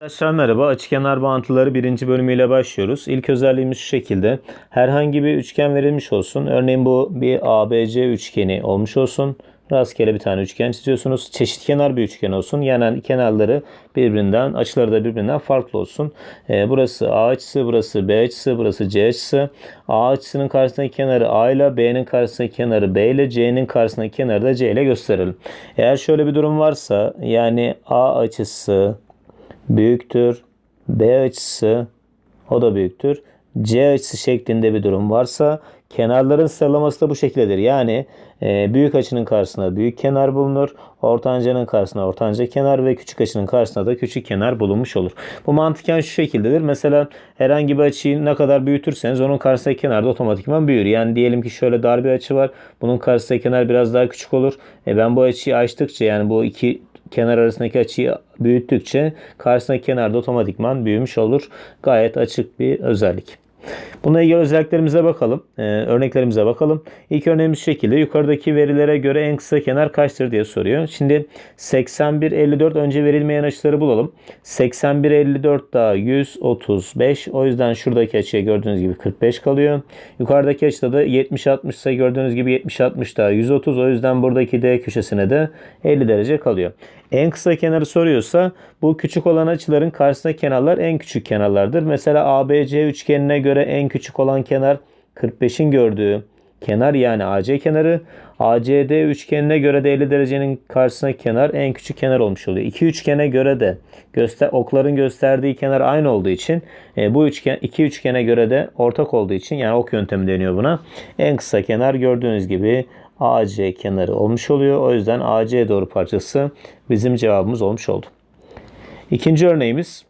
Arkadaşlar merhaba. Açıkenar bağıntıları birinci bölümüyle başlıyoruz. İlk özelliğimiz şu şekilde. Herhangi bir üçgen verilmiş olsun. Örneğin bu bir ABC üçgeni olmuş olsun. Rastgele bir tane üçgen çiziyorsunuz. Çeşit kenar bir üçgen olsun. Yani kenarları birbirinden, açıları da birbirinden farklı olsun. Ee, burası A açısı, burası B açısı, burası C açısı. A açısının karşısındaki kenarı A ile, B'nin karşısındaki kenarı B ile, C'nin karşısındaki kenarı da C ile gösterelim. Eğer şöyle bir durum varsa yani A açısı, büyüktür. B açısı o da büyüktür. C açısı şeklinde bir durum varsa kenarların sıralaması da bu şekildedir. Yani e, büyük açının karşısında büyük kenar bulunur. Ortancanın karşısında ortanca kenar ve küçük açının karşısında da küçük kenar bulunmuş olur. Bu mantıken şu şekildedir. Mesela herhangi bir açıyı ne kadar büyütürseniz onun karşısındaki kenar da otomatikman büyür. Yani diyelim ki şöyle dar bir açı var. Bunun karşısındaki kenar biraz daha küçük olur. E ben bu açıyı açtıkça yani bu iki kenar arasındaki açıyı büyüttükçe karşısındaki kenar da otomatikman büyümüş olur. Gayet açık bir özellik. Bununla ilgili özelliklerimize bakalım. Ee, örneklerimize bakalım. İlk örneğimiz şekilde. Yukarıdaki verilere göre en kısa kenar kaçtır diye soruyor. Şimdi 81, 54 önce verilmeyen açıları bulalım. 81, 54 daha 135. O yüzden şuradaki açıya gördüğünüz gibi 45 kalıyor. Yukarıdaki açıda da 70, 60 ise gördüğünüz gibi 70, 60 daha 130. O yüzden buradaki D köşesine de 50 derece kalıyor. En kısa kenarı soruyorsa bu küçük olan açıların karşısındaki kenarlar en küçük kenarlardır. Mesela ABC üçgenine göre en küçük olan kenar 45'in gördüğü kenar yani AC kenarı. ACD üçgenine göre de 50 derecenin karşısındaki kenar en küçük kenar olmuş oluyor. İki üçgene göre de göster okların gösterdiği kenar aynı olduğu için e, bu üçgen iki üçgene göre de ortak olduğu için yani ok yöntemi deniyor buna. En kısa kenar gördüğünüz gibi AC kenarı olmuş oluyor. O yüzden AC doğru parçası bizim cevabımız olmuş oldu. İkinci örneğimiz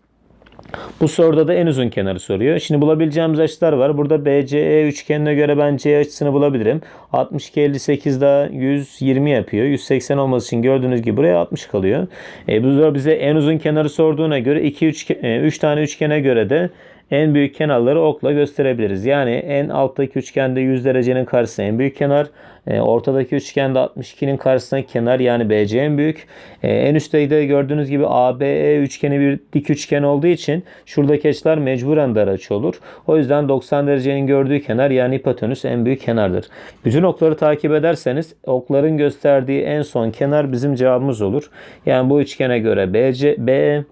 bu soruda da en uzun kenarı soruyor. Şimdi bulabileceğimiz açılar var. Burada BCE üçgenine göre ben C açısını bulabilirim. 62 58 daha 120 yapıyor. 180 olması için gördüğünüz gibi buraya 60 kalıyor. E, bu da bize en uzun kenarı sorduğuna göre 2 3 3 tane üçgene göre de en büyük kenarları okla gösterebiliriz. Yani en alttaki üçgende 100 derecenin karşısı en büyük kenar. E, ortadaki üçgende 62'nin karşısındaki kenar yani BC en büyük. E, en üstte de gördüğünüz gibi ABE üçgeni bir dik üçgen olduğu için şuradaki açılar mecburen dar açı olur. O yüzden 90 derecenin gördüğü kenar yani hipotenüs en büyük kenardır. Bütün okları takip ederseniz okların gösterdiği en son kenar bizim cevabımız olur. Yani bu üçgene göre BC, BE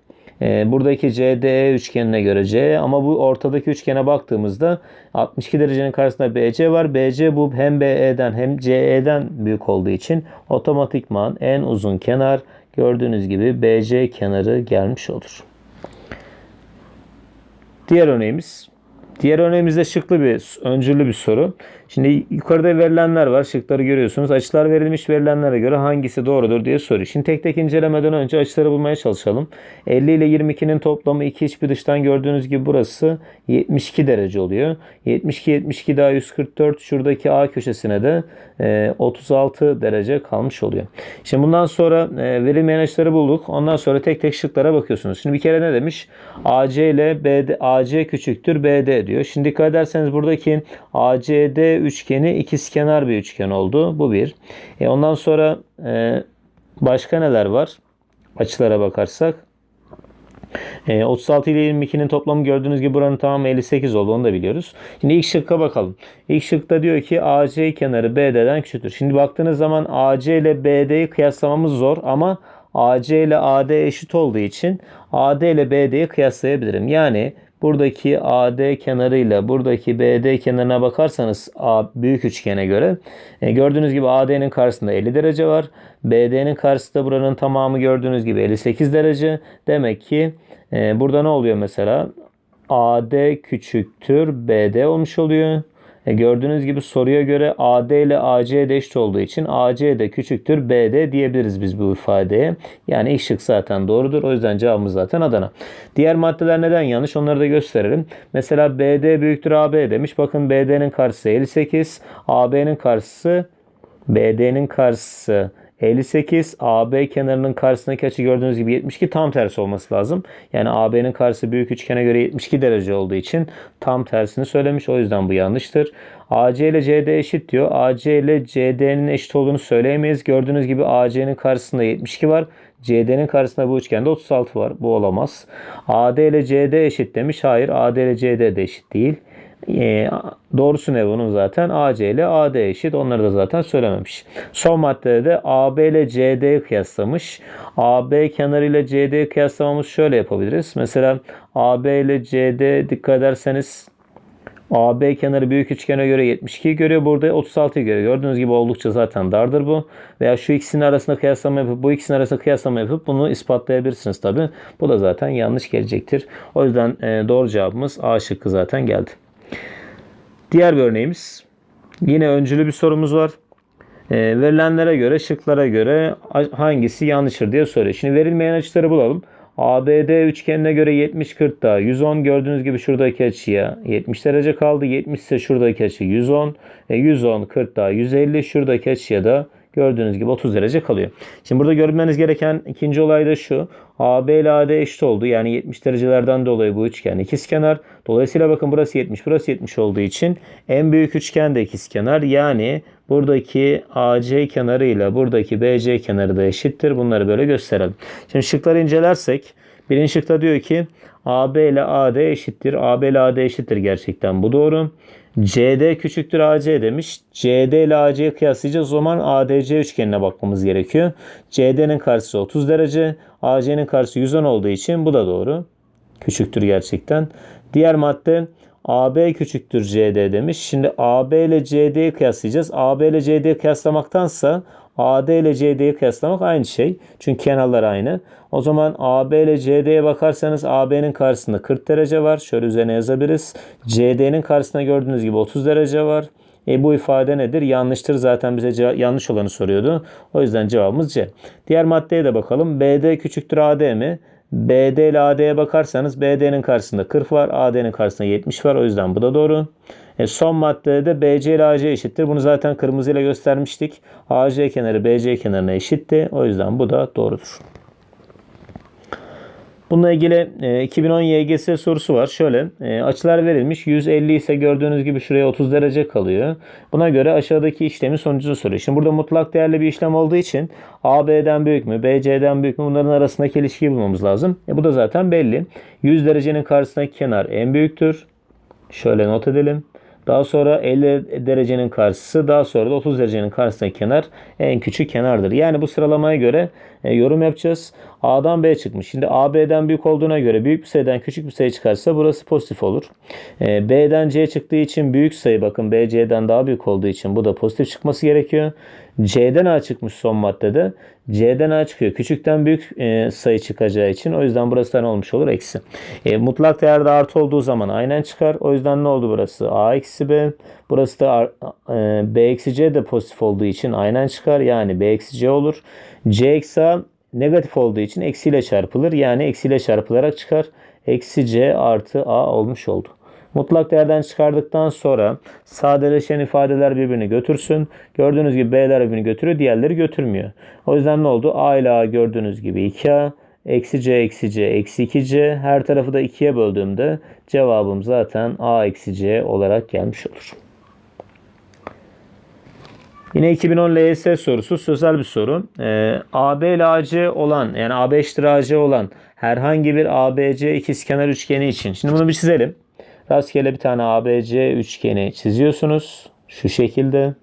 e, buradaki CDE üçgenine göre C ama bu ortadaki üçgene baktığımızda 62 derecenin karşısında BC var. BC bu hem BE'den hem CE'den büyük olduğu için otomatikman en uzun kenar gördüğünüz gibi BC kenarı gelmiş olur. Diğer örneğimiz Diğer örneğimizde şıklı bir, öncüllü bir soru. Şimdi yukarıda verilenler var. Şıkları görüyorsunuz. Açılar verilmiş verilenlere göre hangisi doğrudur diye soruyor. Şimdi tek tek incelemeden önce açıları bulmaya çalışalım. 50 ile 22'nin toplamı iki iç bir dıştan gördüğünüz gibi burası 72 derece oluyor. 72 72 daha 144 şuradaki A köşesine de e, 36 derece kalmış oluyor. Şimdi bundan sonra e, verilmeyen açıları bulduk. Ondan sonra tek tek şıklara bakıyorsunuz. Şimdi bir kere ne demiş? AC ile BD AC küçüktür BD diyor. Şimdi dikkat ederseniz buradaki ACD üçgeni ikizkenar bir üçgen oldu. Bu bir. E ondan sonra e, başka neler var? Açılara bakarsak. E, 36 ile 22'nin toplamı gördüğünüz gibi buranın tamamı 58 oldu. Onu da biliyoruz. Şimdi ilk şıkka bakalım. İlk şıkta diyor ki AC kenarı BD'den küçüktür. Şimdi baktığınız zaman AC ile BD'yi kıyaslamamız zor ama AC ile AD eşit olduğu için AD ile BD'yi kıyaslayabilirim. Yani buradaki AD kenarıyla buradaki BD kenarına bakarsanız A büyük üçgene göre e, gördüğünüz gibi AD'nin karşısında 50 derece var. BD'nin karşısında buranın tamamı gördüğünüz gibi 58 derece. Demek ki e, burada ne oluyor mesela? AD küçüktür BD olmuş oluyor. E gördüğünüz gibi soruya göre AD ile AC eşit olduğu için AC de küçüktür BD diyebiliriz biz bu ifadeye. Yani şık zaten doğrudur. O yüzden cevabımız zaten Adana. Diğer maddeler neden yanlış onları da gösterelim. Mesela BD büyüktür AB demiş. Bakın BD'nin karşısı 58. AB'nin karşısı BD'nin karşısı 58 AB kenarının karşısındaki açı gördüğünüz gibi 72 tam tersi olması lazım. Yani AB'nin karşısı büyük üçgene göre 72 derece olduğu için tam tersini söylemiş. O yüzden bu yanlıştır. AC ile CD eşit diyor. AC ile CD'nin eşit olduğunu söyleyemeyiz. Gördüğünüz gibi AC'nin karşısında 72 var. CD'nin karşısında bu üçgende 36 var. Bu olamaz. AD ile CD eşit demiş. Hayır AD ile CD de eşit değil. E, doğrusu ne bunun zaten? AC ile AD eşit. Onları da zaten söylememiş. Son maddede de AB ile CD'yi kıyaslamış. AB kenarı ile CD'yi kıyaslamamız şöyle yapabiliriz. Mesela AB ile CD dikkat ederseniz AB kenarı büyük üçgene göre 72 görüyor. Burada 36 görüyor. Gördüğünüz gibi oldukça zaten dardır bu. Veya şu ikisinin arasında kıyaslama yapıp bu ikisinin arasında kıyaslama yapıp bunu ispatlayabilirsiniz tabi. Bu da zaten yanlış gelecektir. O yüzden e, doğru cevabımız A şıkkı zaten geldi. Diğer bir örneğimiz. Yine öncülü bir sorumuz var. E, verilenlere göre, şıklara göre hangisi yanlıştır diye soruyor. Şimdi verilmeyen açıları bulalım. ABD üçgenine göre 70 40 daha 110 gördüğünüz gibi şuradaki açıya 70 derece kaldı. 70 ise şuradaki açı 110. E 110 40 daha 150 şuradaki açıya da gördüğünüz gibi 30 derece kalıyor. Şimdi burada görmeniz gereken ikinci olay da şu. AB ile AD eşit oldu. Yani 70 derecelerden dolayı bu üçgen ikizkenar. Dolayısıyla bakın burası 70, burası 70 olduğu için en büyük üçgen de ikizkenar. Yani buradaki AC kenarı ile buradaki BC kenarı da eşittir. Bunları böyle gösterelim. Şimdi şıkları incelersek birinci şıkta diyor ki AB ile AD eşittir. AB ile AD eşittir gerçekten bu doğru. CD küçüktür AC demiş. CD ile AC'yi kıyaslayacağız. O zaman ADC üçgenine bakmamız gerekiyor. CD'nin karşısı 30 derece. AC'nin karşısı 110 olduğu için bu da doğru. Küçüktür gerçekten. Diğer madde AB küçüktür CD demiş. Şimdi AB ile CD'yi kıyaslayacağız. AB ile CD'yi kıyaslamaktansa AD ile CD'yi kıyaslamak aynı şey. Çünkü kenarlar aynı. O zaman AB ile CD'ye bakarsanız AB'nin karşısında 40 derece var. Şöyle üzerine yazabiliriz. CD'nin karşısında gördüğünüz gibi 30 derece var. E bu ifade nedir? Yanlıştır. Zaten bize yanlış olanı soruyordu. O yüzden cevabımız C. Diğer maddeye de bakalım. BD küçüktür AD mi? BD ile AD'ye bakarsanız BD'nin karşısında 40 var. AD'nin karşısında 70 var. O yüzden bu da doğru. E son maddede de BC ile AC eşittir. Bunu zaten kırmızı ile göstermiştik. AC kenarı BC kenarına eşitti. O yüzden bu da doğrudur. Bununla ilgili 2010 e, YGS sorusu var. Şöyle e, açılar verilmiş. 150 ise gördüğünüz gibi şuraya 30 derece kalıyor. Buna göre aşağıdaki işlemi sonucunu soruyor. Şimdi burada mutlak değerli bir işlem olduğu için AB'den büyük mü, BC'den büyük mü bunların arasındaki ilişkiyi bulmamız lazım. E bu da zaten belli. 100 derecenin karşısındaki kenar en büyüktür. Şöyle not edelim. Daha sonra 50 derecenin karşısı, daha sonra da 30 derecenin karşısındaki kenar en küçük kenardır. Yani bu sıralamaya göre yorum yapacağız. A'dan B çıkmış. Şimdi A B'den büyük olduğuna göre büyük bir sayıdan küçük bir sayı çıkarsa burası pozitif olur. E, B'den C çıktığı için büyük sayı bakın B C'den daha büyük olduğu için bu da pozitif çıkması gerekiyor. C'den A çıkmış son maddede. C'den A çıkıyor. Küçükten büyük e, sayı çıkacağı için o yüzden burası da ne olmuş olur? Eksi. E, mutlak değerde artı olduğu zaman aynen çıkar. O yüzden ne oldu burası? A eksi B. Burası da e, B eksi C de pozitif olduğu için aynen çıkar. Yani B eksi C olur. C eksi A negatif olduğu için eksiyle çarpılır. Yani eksiyle çarpılarak çıkar. Eksi C artı A olmuş oldu. Mutlak değerden çıkardıktan sonra sadeleşen ifadeler birbirini götürsün. Gördüğünüz gibi B'ler birbirini götürüyor. Diğerleri götürmüyor. O yüzden ne oldu? A ile A gördüğünüz gibi 2A. Eksi C eksi C eksi 2C. Her tarafı da 2'ye böldüğümde cevabım zaten A eksi C olarak gelmiş olur. Yine 2010 LYS sorusu sözel bir soru. Ee, AB ile AC olan yani AB eşittir AC olan herhangi bir ABC ikizkenar üçgeni için. Şimdi bunu bir çizelim. Rastgele bir tane ABC üçgeni çiziyorsunuz. Şu şekilde.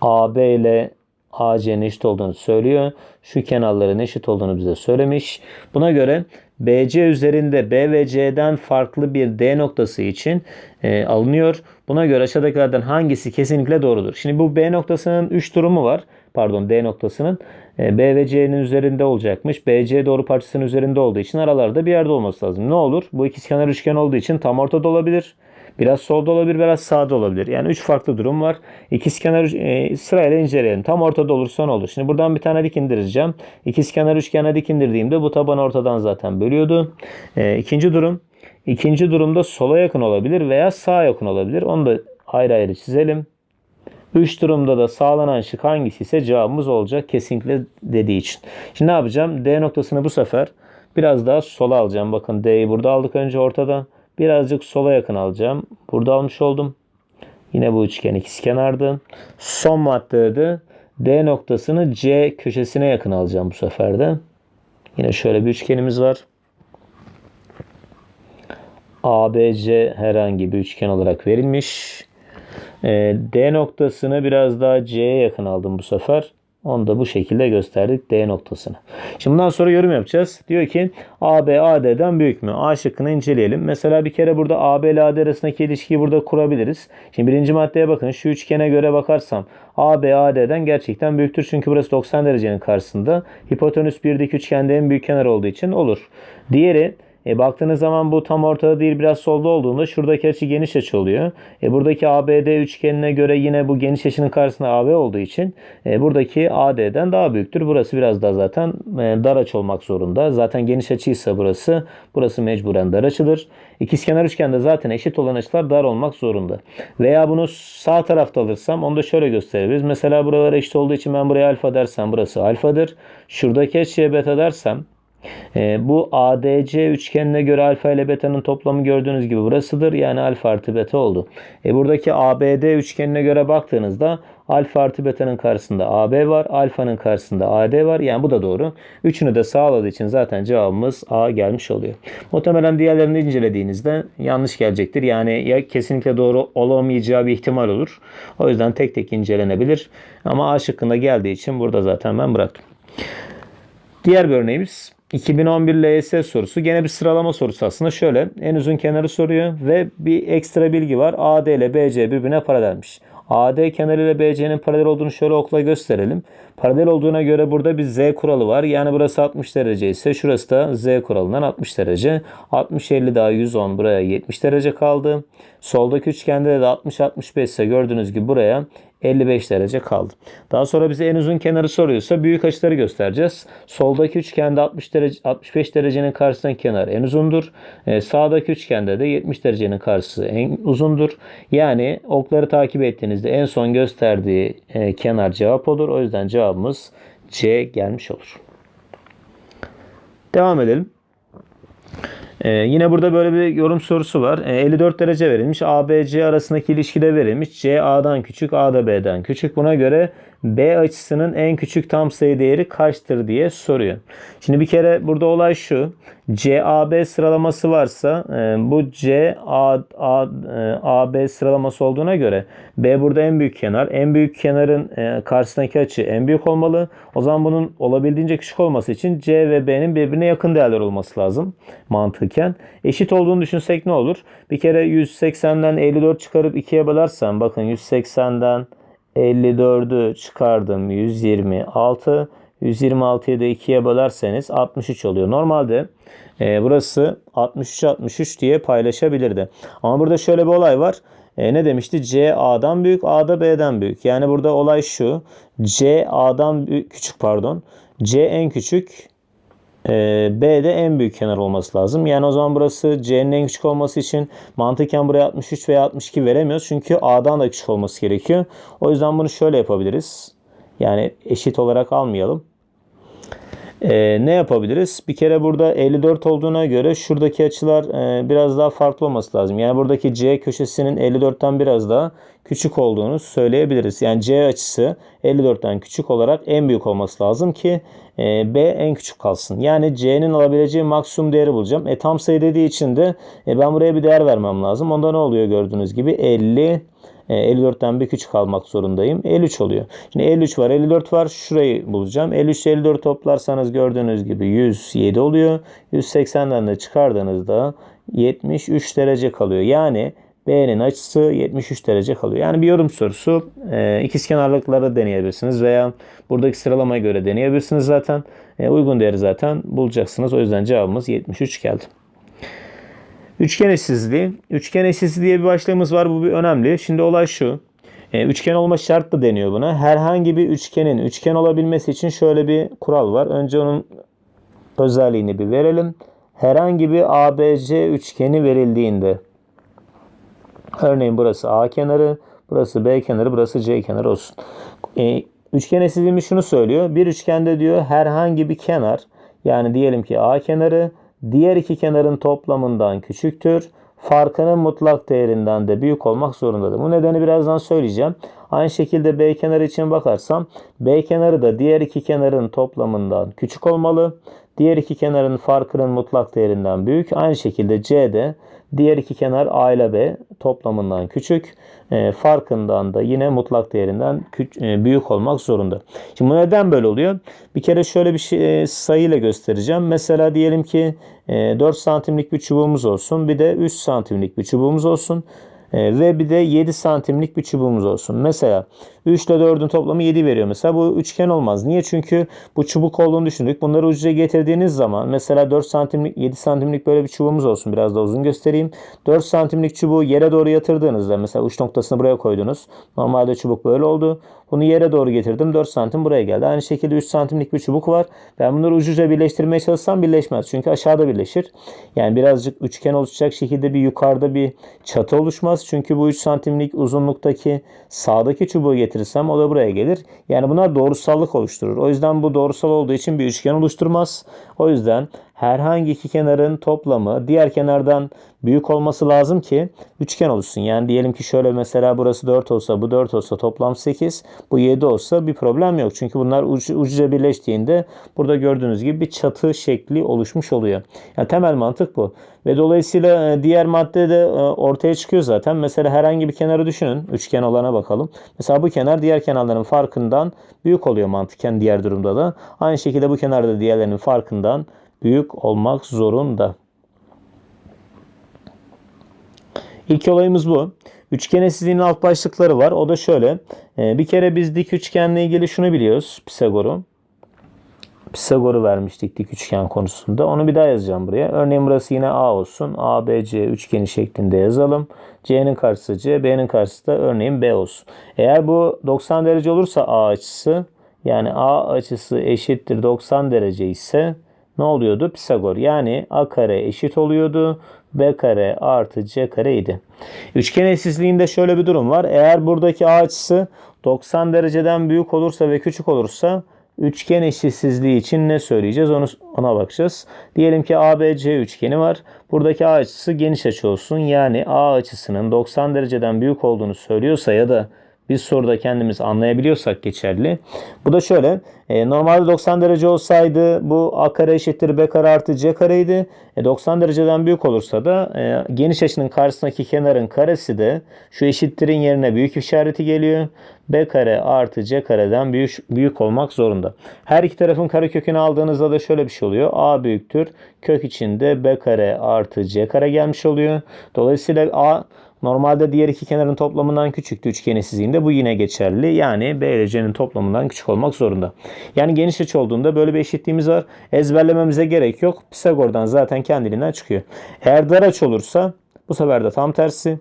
AB ile AC'nin eşit olduğunu söylüyor. Şu kenarların eşit olduğunu bize söylemiş. Buna göre BC üzerinde B ve C'den farklı bir D noktası için e, alınıyor. Buna göre aşağıdakilerden hangisi kesinlikle doğrudur? Şimdi bu B noktasının 3 durumu var. Pardon D noktasının e, B ve C'nin üzerinde olacakmış. BC doğru parçasının üzerinde olduğu için aralarda bir yerde olması lazım. Ne olur? Bu ikizkenar üçgen olduğu için tam ortada olabilir. Biraz solda olabilir, biraz sağda olabilir. Yani üç farklı durum var. İkizkenar e, sırayla inceleyelim. Tam ortada olursa ne olur? Şimdi buradan bir tane dik indireceğim. İkizkenar üçgene dik indirdiğimde bu taban ortadan zaten bölüyordu. E, ikinci durum. İkinci durumda sola yakın olabilir veya sağa yakın olabilir. Onu da ayrı ayrı çizelim. Üç durumda da sağlanan şık hangisi ise cevabımız olacak kesinlikle dediği için. Şimdi ne yapacağım? D noktasını bu sefer biraz daha sola alacağım. Bakın D'yi burada aldık önce ortada. Birazcık sola yakın alacağım. Burada almış oldum. Yine bu üçgen ikizkenardı. Son maddede de D noktasını C köşesine yakın alacağım bu sefer de. Yine şöyle bir üçgenimiz var. ABC herhangi bir üçgen olarak verilmiş. Ee, D noktasını biraz daha C'ye yakın aldım bu sefer. Onu da bu şekilde gösterdik D noktasını. Şimdi bundan sonra yorum yapacağız. Diyor ki AB AD'den büyük mü? A şıkkını inceleyelim. Mesela bir kere burada AB ile AD arasındaki ilişkiyi burada kurabiliriz. Şimdi birinci maddeye bakın. Şu üçgene göre bakarsam AB AD'den gerçekten büyüktür. Çünkü burası 90 derecenin karşısında. Hipotenüs 1'deki üçgende en büyük kenar olduğu için olur. Diğeri e, baktığınız zaman bu tam ortada değil biraz solda olduğunda şuradaki açı geniş açı oluyor. E, buradaki ABD üçgenine göre yine bu geniş açının karşısında AB olduğu için e, buradaki AD'den daha büyüktür. Burası biraz daha zaten e, dar açı olmak zorunda. Zaten geniş açıysa burası, burası mecburen dar açıdır. İkizkenar üçgende zaten eşit olan açılar dar olmak zorunda. Veya bunu sağ tarafta alırsam onu da şöyle gösterebiliriz. Mesela buralar eşit olduğu için ben buraya alfa dersem burası alfadır. Şuradaki açıya beta dersem e, bu ADC üçgenine göre alfa ile beta'nın toplamı gördüğünüz gibi burasıdır. Yani alfa artı beta oldu. E, buradaki ABD üçgenine göre baktığınızda alfa artı beta'nın karşısında AB var. Alfanın karşısında AD var. Yani bu da doğru. Üçünü de sağladığı için zaten cevabımız A gelmiş oluyor. Muhtemelen diğerlerini incelediğinizde yanlış gelecektir. Yani ya kesinlikle doğru olamayacağı bir ihtimal olur. O yüzden tek tek incelenebilir. Ama A şıkkında geldiği için burada zaten ben bıraktım. Diğer bir örneğimiz 2011 LYS sorusu. Gene bir sıralama sorusu aslında. Şöyle en uzun kenarı soruyor ve bir ekstra bilgi var. AD ile BC birbirine paralelmiş. AD kenarı ile BC'nin paralel olduğunu şöyle okla gösterelim. Paralel olduğuna göre burada bir Z kuralı var. Yani burası 60 derece ise şurası da Z kuralından 60 derece. 60 50 daha 110 buraya 70 derece kaldı. Soldaki üçgende de 60 65 ise gördüğünüz gibi buraya 55 derece kaldı. Daha sonra bize en uzun kenarı soruyorsa büyük açıları göstereceğiz. Soldaki üçgende 60 derece 65 derecenin karşısındaki kenar en uzundur. Ee, sağdaki üçgende de 70 derecenin karşısı en uzundur. Yani okları takip ettiğinizde en son gösterdiği e, kenar cevap olur. O yüzden cevabımız C gelmiş olur. Devam edelim. Ee, yine burada böyle bir yorum sorusu var. Ee, 54 derece verilmiş. ABC arasındaki ilişki de verilmiş. C A'dan küçük, A da B'den küçük. Buna göre B açısının en küçük tam sayı değeri kaçtır diye soruyor. Şimdi bir kere burada olay şu. CAB sıralaması varsa e, bu CA A, e, sıralaması olduğuna göre B burada en büyük kenar. En büyük kenarın e, karşısındaki açı en büyük olmalı. O zaman bunun olabildiğince küçük olması için C ve B'nin birbirine yakın değerler olması lazım mantıken. Eşit olduğunu düşünsek ne olur? Bir kere 180'den 54 çıkarıp 2'ye bölersem bakın 180'den 54'ü çıkardım 126. 126'yı da 2'ye bölerseniz 63 oluyor. Normalde e, burası 63-63 diye paylaşabilirdi. Ama burada şöyle bir olay var. E, ne demişti? C A'dan büyük, A da B'den büyük. Yani burada olay şu. C A'dan büyük, küçük pardon. C en küçük, e, B de en büyük kenar olması lazım. Yani o zaman burası C'nin en küçük olması için mantıken buraya 63 veya 62 veremiyoruz. Çünkü A'dan da küçük olması gerekiyor. O yüzden bunu şöyle yapabiliriz. Yani eşit olarak almayalım. Ee, ne yapabiliriz? Bir kere burada 54 olduğuna göre şuradaki açılar e, biraz daha farklı olması lazım. Yani buradaki C köşesinin 54'ten biraz daha küçük olduğunu söyleyebiliriz. Yani C açısı 54'ten küçük olarak en büyük olması lazım ki e, B en küçük kalsın. Yani C'nin alabileceği maksimum değeri bulacağım. E tam sayı dediği için de e, ben buraya bir değer vermem lazım. Onda ne oluyor gördüğünüz gibi 50 54'ten bir küçük almak zorundayım. 53 oluyor. Şimdi 53 var, 54 var. Şurayı bulacağım. 53 ile 54 toplarsanız gördüğünüz gibi 107 oluyor. 180'den de çıkardığınızda 73 derece kalıyor. Yani B'nin açısı 73 derece kalıyor. Yani bir yorum sorusu e, ikizkenarlıkları deneyebilirsiniz veya buradaki sıralamaya göre deneyebilirsiniz zaten. E, uygun değeri zaten bulacaksınız. O yüzden cevabımız 73 geldi. Üçgen eşsizliği. Üçgen eşsizliği diye bir başlığımız var. Bu bir önemli. Şimdi olay şu. E, üçgen olma şartı deniyor buna. Herhangi bir üçgenin üçgen olabilmesi için şöyle bir kural var. Önce onun özelliğini bir verelim. Herhangi bir ABC üçgeni verildiğinde örneğin burası A kenarı, Burası B kenarı, burası C kenarı olsun. E, üçgen eşitsizliğimiz şunu söylüyor. Bir üçgende diyor herhangi bir kenar yani diyelim ki A kenarı diğer iki kenarın toplamından küçüktür. Farkının mutlak değerinden de büyük olmak zorundadır. Bu nedeni birazdan söyleyeceğim. Aynı şekilde B kenarı için bakarsam B kenarı da diğer iki kenarın toplamından küçük olmalı. Diğer iki kenarın farkının mutlak değerinden büyük. Aynı şekilde C de diğer iki kenar A ile B toplamından küçük. E, farkından da yine mutlak değerinden küç- e, büyük olmak zorunda. Şimdi bu neden böyle oluyor? Bir kere şöyle bir şey e, sayıyla göstereceğim. Mesela diyelim ki e, 4 santimlik bir çubuğumuz olsun. Bir de 3 santimlik bir çubuğumuz olsun. E, ve bir de 7 santimlik bir çubuğumuz olsun. Mesela 3 ile 4'ün toplamı 7 veriyor. Mesela bu üçgen olmaz. Niye? Çünkü bu çubuk olduğunu düşündük. Bunları ucuya getirdiğiniz zaman mesela 4 santimlik 7 santimlik böyle bir çubuğumuz olsun. Biraz da uzun göstereyim. 4 santimlik çubuğu yere doğru yatırdığınızda mesela uç noktasını buraya koydunuz. Normalde çubuk böyle oldu. Bunu yere doğru getirdim. 4 santim buraya geldi. Aynı şekilde 3 santimlik bir çubuk var. Ben bunları ucuca birleştirmeye çalışsam birleşmez. Çünkü aşağıda birleşir. Yani birazcık üçgen oluşacak şekilde bir yukarıda bir çatı oluşmaz. Çünkü bu 3 santimlik uzunluktaki sağdaki çubuğu getirirsem o da buraya gelir. Yani bunlar doğrusallık oluşturur. O yüzden bu doğrusal olduğu için bir üçgen oluşturmaz. O yüzden herhangi iki kenarın toplamı diğer kenardan büyük olması lazım ki üçgen oluşsun. Yani diyelim ki şöyle mesela burası 4 olsa bu 4 olsa toplam 8 bu 7 olsa bir problem yok. Çünkü bunlar ucu, ucuca birleştiğinde burada gördüğünüz gibi bir çatı şekli oluşmuş oluyor. Yani temel mantık bu. Ve dolayısıyla e, diğer madde de e, ortaya çıkıyor zaten. Mesela herhangi bir kenarı düşünün. Üçgen olana bakalım. Mesela bu kenar diğer kenarların farkından büyük oluyor mantıken diğer durumda da. Aynı şekilde bu kenar da diğerlerinin farkından büyük olmak zorunda. İlk olayımız bu. Üçgen eşitsizliğinin alt başlıkları var. O da şöyle. Ee, Bir kere biz dik üçgenle ilgili şunu biliyoruz. Pisagor'u. Pisagor'u vermiştik dik üçgen konusunda. Onu bir daha yazacağım buraya. Örneğin burası yine A olsun. A, B, C üçgeni şeklinde yazalım. C'nin karşısı C, B'nin karşısı da örneğin B olsun. Eğer bu 90 derece olursa A açısı yani A açısı eşittir 90 derece ise ne oluyordu? Pisagor. Yani A kare eşit oluyordu. B kare artı C kare idi. Üçgen eşsizliğinde şöyle bir durum var. Eğer buradaki A açısı 90 dereceden büyük olursa ve küçük olursa üçgen eşitsizliği için ne söyleyeceğiz onu ona bakacağız. Diyelim ki ABC üçgeni var. Buradaki A açısı geniş açı olsun. Yani A açısının 90 dereceden büyük olduğunu söylüyorsa ya da biz soruda kendimiz anlayabiliyorsak geçerli. Bu da şöyle. E, normalde 90 derece olsaydı bu a kare eşittir b kare artı c kareydi. E, 90 dereceden büyük olursa da e, geniş açının karşısındaki kenarın karesi de şu eşittirin yerine büyük işareti geliyor. b kare artı c kareden büyük, büyük olmak zorunda. Her iki tarafın karekökünü aldığınızda da şöyle bir şey oluyor. a büyüktür. Kök içinde b kare artı c kare gelmiş oluyor. Dolayısıyla a Normalde diğer iki kenarın toplamından küçüktü üçgen eşitsizliğinde. Bu yine geçerli. Yani B ile C'nin toplamından küçük olmak zorunda. Yani geniş açı olduğunda böyle bir eşitliğimiz var. Ezberlememize gerek yok. Pisagor'dan zaten kendiliğinden çıkıyor. Eğer dar açı olursa bu sefer de tam tersi.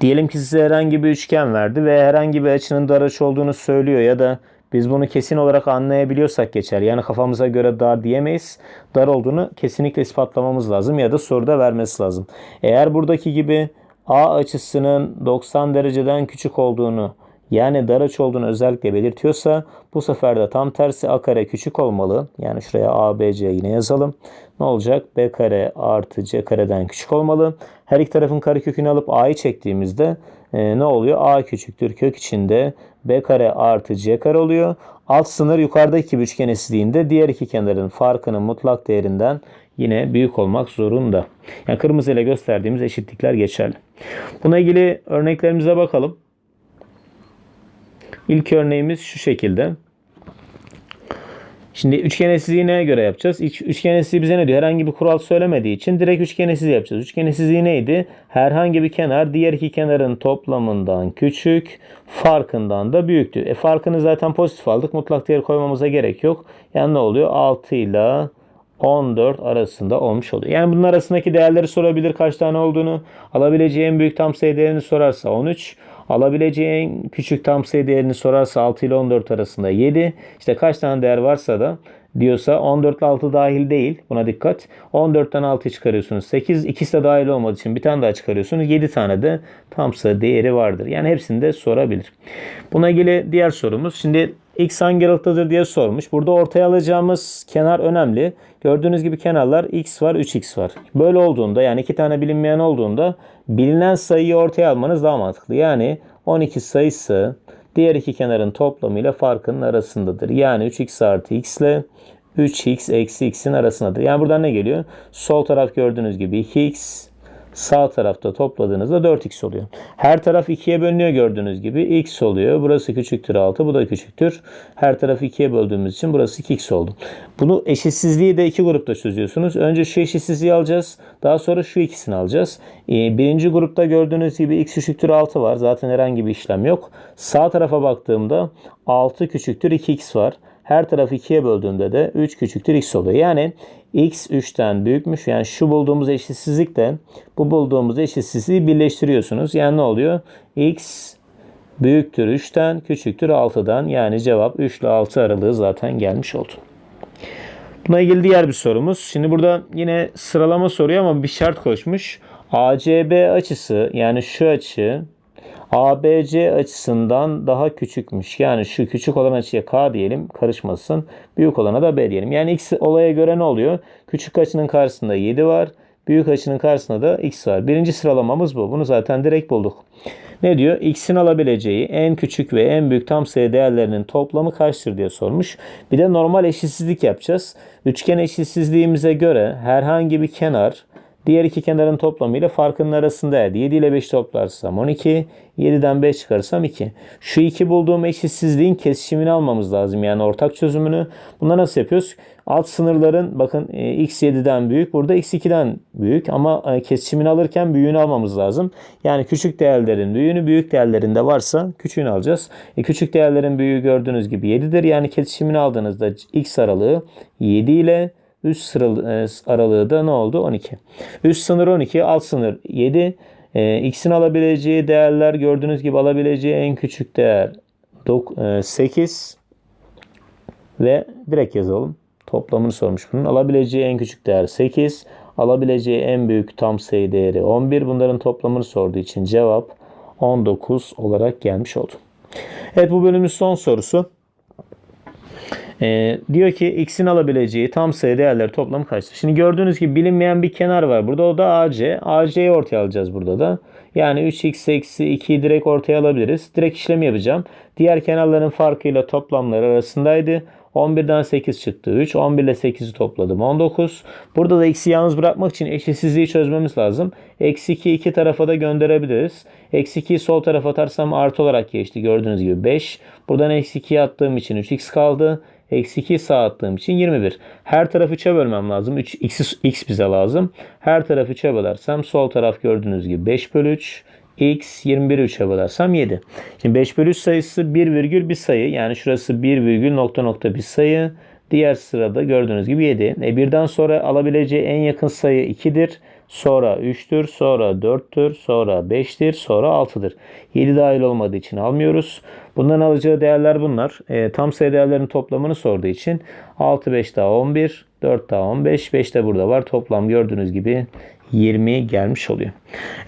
Diyelim ki size herhangi bir üçgen verdi ve herhangi bir açının dar açı olduğunu söylüyor ya da biz bunu kesin olarak anlayabiliyorsak geçer. Yani kafamıza göre dar diyemeyiz. Dar olduğunu kesinlikle ispatlamamız lazım ya da soruda vermesi lazım. Eğer buradaki gibi A açısının 90 dereceden küçük olduğunu yani dar açı olduğunu özellikle belirtiyorsa bu sefer de tam tersi a kare küçük olmalı. Yani şuraya a, b, c yine yazalım. Ne olacak? b kare artı c kareden küçük olmalı. Her iki tarafın karekökünü alıp a'yı çektiğimizde e, ne oluyor? a küçüktür kök içinde b kare artı c kare oluyor. Alt sınır yukarıdaki gibi üçgen eşitliğinde diğer iki kenarın farkının mutlak değerinden yine büyük olmak zorunda. Yani kırmızı ile gösterdiğimiz eşitlikler geçerli. Buna ilgili örneklerimize bakalım. İlk örneğimiz şu şekilde. Şimdi üçgen eşsizliği neye göre yapacağız? İlk üçgen eşsizliği bize ne diyor? Herhangi bir kural söylemediği için direkt üçgen eşsizliği yapacağız. Üçgen eşsizliği neydi? Herhangi bir kenar diğer iki kenarın toplamından küçük, farkından da büyüktü. E farkını zaten pozitif aldık. Mutlak değer koymamıza gerek yok. Yani ne oluyor? 6 ile 14 arasında olmuş oluyor. Yani bunun arasındaki değerleri sorabilir kaç tane olduğunu. Alabileceği en büyük tam sayı değerini sorarsa 13. 13 Alabileceğin küçük tam sayı değerini sorarsa 6 ile 14 arasında 7. İşte kaç tane değer varsa da diyorsa 14 ile 6 dahil değil. Buna dikkat. 14'ten 6 çıkarıyorsunuz. 8 ikisi de dahil olmadığı için bir tane daha çıkarıyorsunuz. 7 tane de tam sayı değeri vardır. Yani hepsini de sorabilir. Buna ilgili diğer sorumuz. Şimdi x hangi aralıktadır diye sormuş. Burada ortaya alacağımız kenar önemli. Gördüğünüz gibi kenarlar x var 3x var. Böyle olduğunda yani iki tane bilinmeyen olduğunda bilinen sayıyı ortaya almanız daha mantıklı. Yani 12 sayısı diğer iki kenarın toplamıyla farkının arasındadır. Yani 3x artı x ile 3x eksi x'in arasındadır. Yani buradan ne geliyor? Sol taraf gördüğünüz gibi 2x sağ tarafta topladığınızda 4x oluyor. Her taraf 2'ye bölünüyor gördüğünüz gibi. x oluyor. Burası küçüktür 6. Bu da küçüktür. Her tarafı 2'ye böldüğümüz için burası 2x oldu. Bunu eşitsizliği de iki grupta çözüyorsunuz. Önce şu eşitsizliği alacağız. Daha sonra şu ikisini alacağız. Ee, birinci grupta gördüğünüz gibi x küçüktür 6 var. Zaten herhangi bir işlem yok. Sağ tarafa baktığımda 6 küçüktür 2x var. Her tarafı 2'ye böldüğümde de 3 küçüktür x oluyor. Yani x 3'ten büyükmüş. Yani şu bulduğumuz eşitsizlikle bu bulduğumuz eşitsizliği birleştiriyorsunuz. Yani ne oluyor? x büyüktür 3'ten küçüktür 6'dan. Yani cevap 3 ile 6 aralığı zaten gelmiş oldu. Buna ilgili diğer bir sorumuz. Şimdi burada yine sıralama soruyor ama bir şart koşmuş. ACB açısı yani şu açı ABC açısından daha küçükmüş. Yani şu küçük olan açıya K diyelim karışmasın. Büyük olana da B diyelim. Yani X olaya göre ne oluyor? Küçük açının karşısında 7 var. Büyük açının karşısında da X var. Birinci sıralamamız bu. Bunu zaten direkt bulduk. Ne diyor? X'in alabileceği en küçük ve en büyük tam sayı değerlerinin toplamı kaçtır diye sormuş. Bir de normal eşitsizlik yapacağız. Üçgen eşitsizliğimize göre herhangi bir kenar Diğer iki kenarın toplamıyla farkının arasında elde. 7 ile 5 toplarsam 12. 7'den 5 çıkarırsam 2. Şu iki bulduğum eşitsizliğin kesişimini almamız lazım. Yani ortak çözümünü. Bunda nasıl yapıyoruz? Alt sınırların bakın e, x 7'den büyük. Burada x 2'den büyük. Ama e, kesişimini alırken büyüğünü almamız lazım. Yani küçük değerlerin büyüğünü büyük değerlerinde varsa küçüğünü alacağız. E, küçük değerlerin büyüğü gördüğünüz gibi 7'dir. Yani kesişimini aldığınızda x aralığı 7 ile Üst sıra, e, aralığı da ne oldu? 12. Üst sınır 12, alt sınır 7. E, x'in alabileceği değerler gördüğünüz gibi alabileceği en küçük değer 8 e, ve direkt yazalım. Toplamını sormuş bunun. Alabileceği en küçük değer 8. Alabileceği en büyük tam sayı değeri 11. Bunların toplamını sorduğu için cevap 19 olarak gelmiş oldu. Evet bu bölümün son sorusu. E, diyor ki x'in alabileceği tam sayı değerleri toplamı kaçtır? Şimdi gördüğünüz gibi bilinmeyen bir kenar var burada. O da AC. AC'yi ortaya alacağız burada da. Yani 3x eksi 2'yi direkt ortaya alabiliriz. Direkt işlemi yapacağım. Diğer kenarların farkıyla toplamlar arasındaydı. 11'den 8 çıktı 3. 11 ile 8'i topladım 19. Burada da x'i yalnız bırakmak için eşitsizliği çözmemiz lazım. Eksi 2 iki tarafa da gönderebiliriz. Eksi 2'yi sol tarafa atarsam artı olarak geçti. Gördüğünüz gibi 5. Buradan eksi 2'yi attığım için 3x kaldı. Eksi 2 sağ attığım için 21. Her tarafı 3'e bölmem lazım. 3 x, x bize lazım. Her tarafı 3'e bölersem sol taraf gördüğünüz gibi 5 bölü 3. x 21'i 3'e bölersem 7. Şimdi 5 bölü 3 sayısı 1 virgül bir sayı. Yani şurası 1 virgül nokta nokta bir sayı. Diğer sırada gördüğünüz gibi 7. E birden sonra alabileceği en yakın sayı 2'dir. Sonra 3'tür, sonra 4'tür, sonra 5'tir, sonra 6'dır. 7 dahil olmadığı için almıyoruz. Bundan alacağı değerler bunlar. E, tam sayı değerlerinin toplamını sorduğu için 6, 5 daha 11, 4 daha 15, 5 de burada var. Toplam gördüğünüz gibi 20 gelmiş oluyor.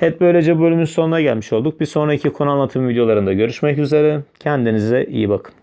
Evet böylece bölümün sonuna gelmiş olduk. Bir sonraki konu anlatım videolarında görüşmek üzere. Kendinize iyi bakın.